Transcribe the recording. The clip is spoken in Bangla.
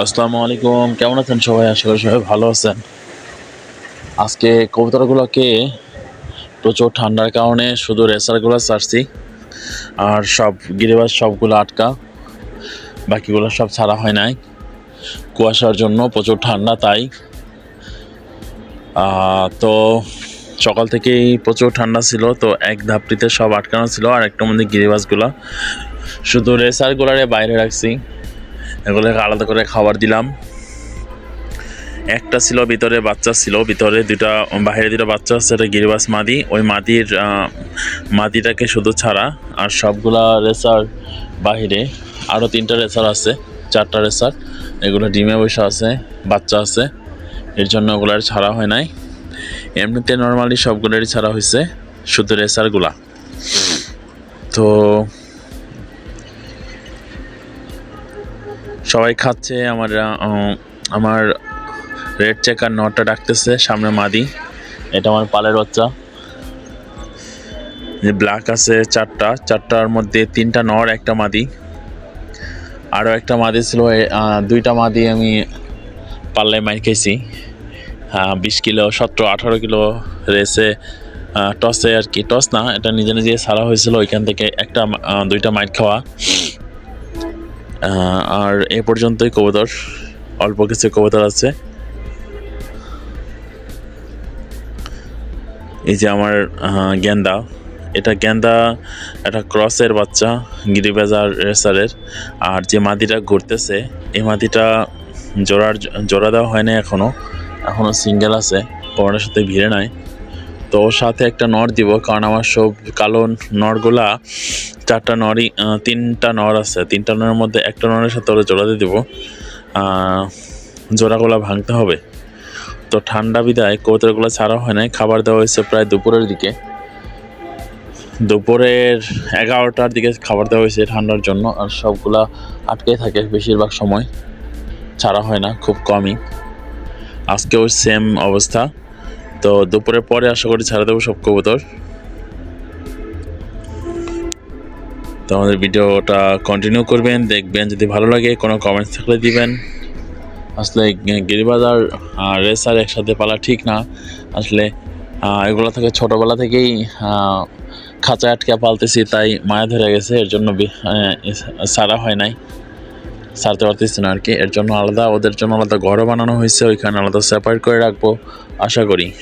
আসসালামু আলাইকুম। কেমন আছেন সবাই? আশা করি সবাই ভালো আছেন। আজকে কবুতরগুলোকে প্রচুর ঠান্ডার কারণে শুধু রেসারগুলো ছাড়ছি, আর সব গিরিবাজ সবগুলো আটকা, বাকিগুলো সব ছাড়া হয় নাই। কুয়াশার জন্য প্রচুর ঠান্ডা তাই। তো সকাল থেকেই প্রচুর ঠান্ডা ছিল, তো এক ধাপটিতে সব আটকানো ছিল, আর একটা মধ্যে গিরিবাজগুলো শুধু রেসারগুলারে বাইরে রাখছি। এগুলোকে আলাদা করে খাবার দিলাম। একটা ছিল ভিতরে বাচ্চা ছিল, ভিতরে দুটা বাইরে দুটো বাচ্চা আছে, এটা গিরিবাস মাদি। ওই মাদির মাদিটাকে শুধু ছাড়া আর সবগুলা রেসার বাহিরে আরও তিনটা রেসার আছে, চারটা রেসার। এগুলো ডিমে বসে আছে, বাচ্চা আছে। এর জন্য ওগুলার ছাড়া হয় নাই। এমনিতে নর্মালি সবগুলোরই ছাড়া হয়েছে শুধু রেসারগুলা। তো সবাই খাচ্ছে, আমার আমার রেড চেকার নটটা ডাকতেছে, সামনে মাদি। এটা আমার পালের বাচ্চা। যে ব্ল্যাক আছে চারটা, চারটার মধ্যে তিনটা নর, একটা মাদি। আরও একটা মাদি ছিল দুইটা মাদি আমি পাল্লায় মাইর খেয়েছি বিশ কিলো, সতেরো, আঠারো কিলো রেসে টসে আর কি। টস না, এটা নিজে নিজে সারা হয়েছিল, ওইখান থেকে একটা দুইটা মাইট খাওয়া। আর এ পর্যন্তই কবুতর। অল্প কিছু কবুতর আছে। এই যে আমার গেন্দা। এটা গেন্দা একটা ক্রসের বাচ্চা, গিরিবাজার রেসারের। আর যে মাদিটা ঘুরতেছে, এই মাদিটা জোড়ার, জোড়া দেওয়া হয় না এখনও এখনও সিঙ্গেল আছে পরের সাথে ভিড়ে নাই। তো সাথে একটা নর দিব, কারণ আমার সব কালো নরগুলা চারটা নরই তিনটা নর আছে। তিনটা নরের মধ্যে একটা নরের সাথে ওরা জোড়া দিয়ে দিব জোড়াগুলা ভাঙতে হবে। তো ঠান্ডা বিদায়, কবুতরগুলো ছাড়া হয় নাই। খাবার দেওয়া হয়েছে প্রায় দুপুরের দিকে। দুপুরের এগারোটার দিকে খাবার দেওয়া হয়েছে ঠান্ডার জন্য, আর সবগুলা আটকে থাকে বেশিরভাগ সময়। ছাড়া হয় না, খুব কমই। আজকেও সেম অবস্থা। তো দুপুরের পরে আশা করি ছাড়া দেবো সব কবুতর। তো আমাদের ভিডিওটা কন্টিনিউ করবেন, দেখবেন, যদি ভালো লাগে কোনো কমেন্টস থাকলে দিবেন। আসলে গিরিবাজার রেসার একসাথে পালা ঠিক না। আসলে এগুলো থেকে ছোটোবেলা থেকেই খাঁচা আটকে পালতেছি, তাই মায়া ধরে গেছে, এর জন্য সারা হয় নাই। সারতে পারতেছি না আর কি। এর জন্য আলাদা, ওদের জন্য আলাদা ঘরও বানানো হয়েছে, ওইখানে আলাদা সেপারেট করে রাখব, আশা করি।